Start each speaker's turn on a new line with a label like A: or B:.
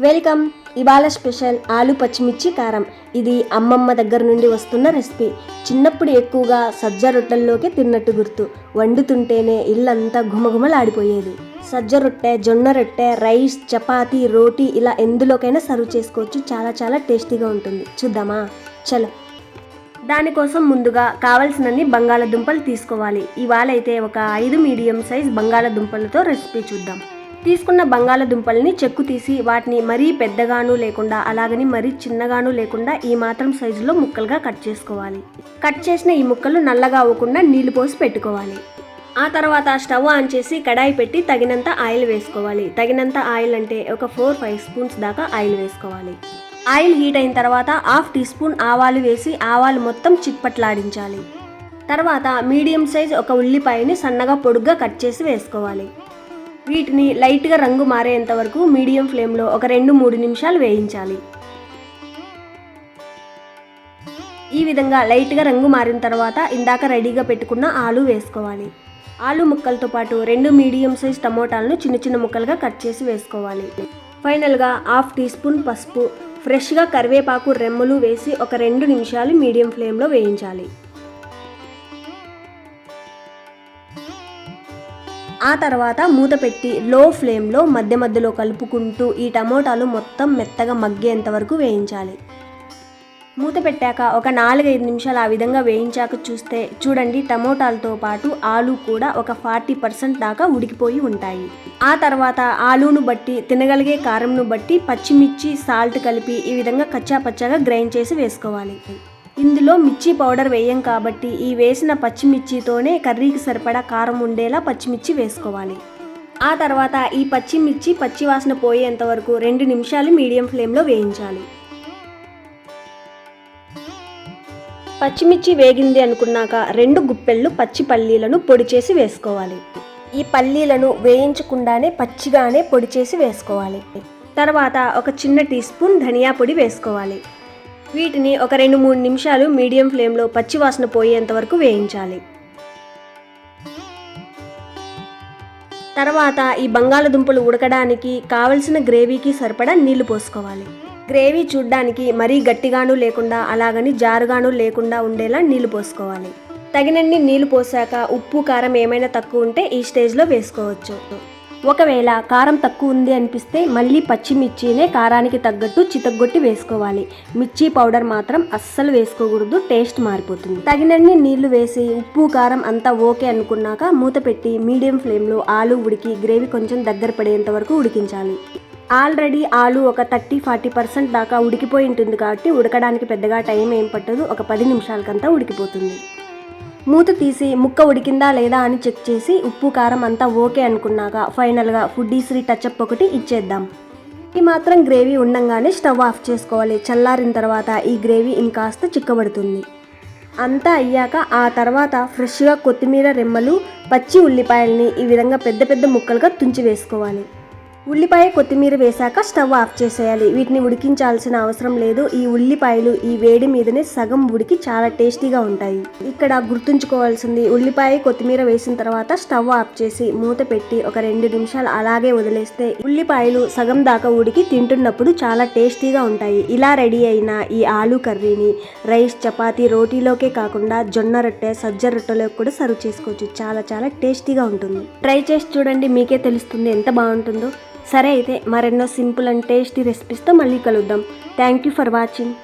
A: Welcome. ఇవాళ special ఆలు పచ్చిమిర్చి కారం. ఇది అమ్మమ్మ దగ్గర నుండి వస్తున్న రెసిపీ. చిన్నప్పుడు ఎక్కువగా సజ్జ రొట్టెల్లోకి తిన్నట్టు గుర్తు. వండుతుంటేనే ఇల్లంతా ఘుమఘుమలాడిపోయేది. సజ్జ రొట్టె జొన్న రొట్టె రైస్ చపాతీ రోటీ ఇలా ఎందులోకైనా సర్వ్ చేసుకోవచ్చు. చాలా చాలా టేస్టీగా ఉంటుంది. చూద్దామా? చలో. దానికోసం ముందుగా కావలసినన్ని బంగాళదుంపలు తీసుకోవాలి. ఇవాళ అయితే ఒక ఐదు మీడియం సైజ్ బంగాళదుంపలతో రెసిపీ చూద్దాం. తీసుకున్న బంగాళదుంపల్ని చెక్కు తీసి వాటిని మరీ పెద్దగాను లేకుండా అలాగని మరీ చిన్నగాను లేకుండా ఈ మాత్రం సైజులో ముక్కలుగా కట్ చేసుకోవాలి. కట్ చేసిన ఈ ముక్కలు నల్లగా అవ్వకుండా నీళ్ళు పోసి పెట్టుకోవాలి. ఆ తర్వాత స్టవ్ ఆన్ చేసి కడాయి పెట్టి తగినంత ఆయిల్ వేసుకోవాలి. తగినంత ఆయిల్ అంటే ఒక ఫోర్ ఫైవ్ స్పూన్స్ దాకా ఆయిల్ వేసుకోవాలి. ఆయిల్ హీట్ అయిన తర్వాత హాఫ్ టీ స్పూన్ ఆవాలు వేసి ఆవాలు మొత్తం చిట్పట్లాడించాలి. తర్వాత మీడియం సైజ్ ఒక ఉల్లిపాయని సన్నగా పొడుగ్గా కట్ చేసి వేసుకోవాలి. వీటిని లైట్గా రంగు మారేంత వరకు మీడియం ఫ్లేమ్లో ఒక రెండు మూడు నిమిషాలు వేయించాలి. ఈ విధంగా లైట్గా రంగు మారిన తర్వాత ఇందాక రెడీగా పెట్టుకున్న ఆలు వేసుకోవాలి. ఆలు ముక్కలతో పాటు రెండు మీడియం సైజ్ టమోటాలను చిన్న చిన్న ముక్కలుగా కట్ చేసి వేసుకోవాలి. ఫైనల్గా హాఫ్ టీ స్పూన్ పసుపు ఫ్రెష్గా కరివేపాకు రెమ్మలు వేసి ఒక రెండు నిమిషాలు మీడియం ఫ్లేమ్లో వేయించాలి. ఆ తర్వాత మూత పెట్టి లో ఫ్లేమ్లో మధ్య మధ్యలో కలుపుకుంటూ ఈ టమోటాలు మొత్తం మెత్తగా మగ్గేంత వరకు వేయించాలి. మూత పెట్టాక ఒక నాలుగైదు నిమిషాలు ఆ విధంగా వేయించాక చూస్తే చూడండి టమోటాలతో పాటు ఆలు కూడా ఒక ఫార్టీ పర్సెంట్ దాకా ఉడికిపోయి ఉంటాయి. ఆ తర్వాత ఆలును బట్టి తినగలిగే కారంను బట్టి పచ్చిమిర్చి సాల్ట్ కలిపి ఈ విధంగా కచ్చా పచ్చాగా గ్రైండ్ చేసి వేసుకోవాలి. ఇందులో మిర్చి పౌడర్ వేయం కాబట్టి ఈ వేసిన పచ్చిమిర్చితోనే కర్రీకి సరిపడా కారం ఉండేలా పచ్చిమిర్చి వేసుకోవాలి. ఆ తర్వాత ఈ పచ్చిమిర్చి పచ్చివాసన పోయేంత వరకు రెండు నిమిషాలు మీడియం ఫ్లేమ్లో వేయించాలి. పచ్చిమిర్చి వేగింది అనుకున్నాక రెండు గుప్పెళ్ళు పచ్చి పల్లీలను పొడి చేసి వేసుకోవాలి. ఈ పల్లీలను వేయించకుండానే పచ్చిగానే పొడి చేసి వేసుకోవాలి. తర్వాత ఒక చిన్న టీ స్పూన్ ధనియా పొడి వేసుకోవాలి. వీటిని ఒక రెండు మూడు నిమిషాలు మీడియం ఫ్లేమ్లో పచ్చివాసన పోయేంత వరకు వేయించాలి. తర్వాత ఈ బంగాళదుంపలు ఉడకడానికి కావలసిన గ్రేవీకి సరిపడా నీళ్ళు పోసుకోవాలి. గ్రేవీ చూడ్డానికి మరీ గట్టిగాను లేకుండా అలాగని జారుగాను లేకుండా ఉండేలా నీళ్ళు పోసుకోవాలి. తగినన్ని నీళ్ళు పోసాక ఉప్పు కారం ఏమైనా తక్కువ ఉంటే ఈ స్టేజ్లో వేసుకోవచ్చు. ఒకవేళ కారం తక్కువ ఉంది అనిపిస్తే మళ్ళీ పచ్చిమిర్చినే కారానికి తగ్గట్టు చితగ్గొట్టి వేసుకోవాలి. మిర్చి పౌడర్ మాత్రం అస్సలు వేసుకోకూడదు టేస్ట్ మారిపోతుంది. తగినన్ని నీళ్ళు వేసి ఉప్పు కారం అంతా ఓకే అనుకున్నాక మూత పెట్టి మీడియం ఫ్లేమ్లో ఆలు ఉడికి గ్రేవీ కొంచెం దగ్గర పడేంత వరకు ఉడికించాలి. ఆల్రెడీ ఆలు ఒక థర్టీ ఫార్టీ పర్సెంట్ దాకా ఉడికిపోయి ఉంటుంది కాబట్టి ఉడకడానికి పెద్దగా టైం ఏం పట్టదు ఒక పది నిమిషాలకంతా ఉడికిపోతుంది. మూత తీసి ముక్క ఉడికిందా లేదా అని చెక్ చేసి ఉప్పు కారం అంతా ఓకే అనుకున్నాక ఫైనల్గా ఫుడ్డీశ్రీ టచ్అప్ ఒకటి ఇచ్చేద్దాం. ఈ మాత్రం గ్రేవీ ఉండంగానే స్టవ్ ఆఫ్ చేసుకోవాలి. చల్లారిన తర్వాత ఈ గ్రేవీ ఇంకాస్త చిక్కబడుతుంది. అంతా అయ్యాక ఆ తర్వాత ఫ్రెష్గా కొత్తిమీర రెమ్మలు పచ్చి ఉల్లిపాయల్ని ఈ విధంగా పెద్ద పెద్ద ముక్కలుగా తుంచి వేసుకోవాలి. ఉల్లిపాయ కొత్తిమీర వేశాక స్టవ్ ఆఫ్ చేసేయాలి. వీటిని ఉడికించాల్సిన అవసరం లేదు. ఈ ఉల్లిపాయలు ఈ వేడి మీదనే సగం ఉడికి చాలా టేస్టీగా ఉంటాయి. ఇక్కడ గుర్తుంచుకోవాల్సింది ఉల్లిపాయ కొత్తిమీర వేసిన తర్వాత స్టవ్ ఆఫ్ చేసి మూత పెట్టి ఒక రెండు నిమిషాలు అలాగే వదిలేస్తే ఉల్లిపాయలు సగం దాకా ఉడికి తింటున్నప్పుడు చాలా టేస్టీగా ఉంటాయి. ఇలా రెడీ అయిన ఈ ఆలు కర్రీని రైస్ చపాతీ రోటీలోకే కాకుండా జొన్న రొట్టె సజ్జ రొట్టెలో కూడా సర్వ్ చేసుకోవచ్చు. చాలా చాలా టేస్టీగా ఉంటుంది. ట్రై చేసి చూడండి మీకే తెలుస్తుంది ఎంత బాగుంటుందో. సరే అయితే మరెన్నో సింపుల్ అండ్ టేస్టీ రెసిపీస్తో మళ్ళీ కలుద్దాం. Thank you for watching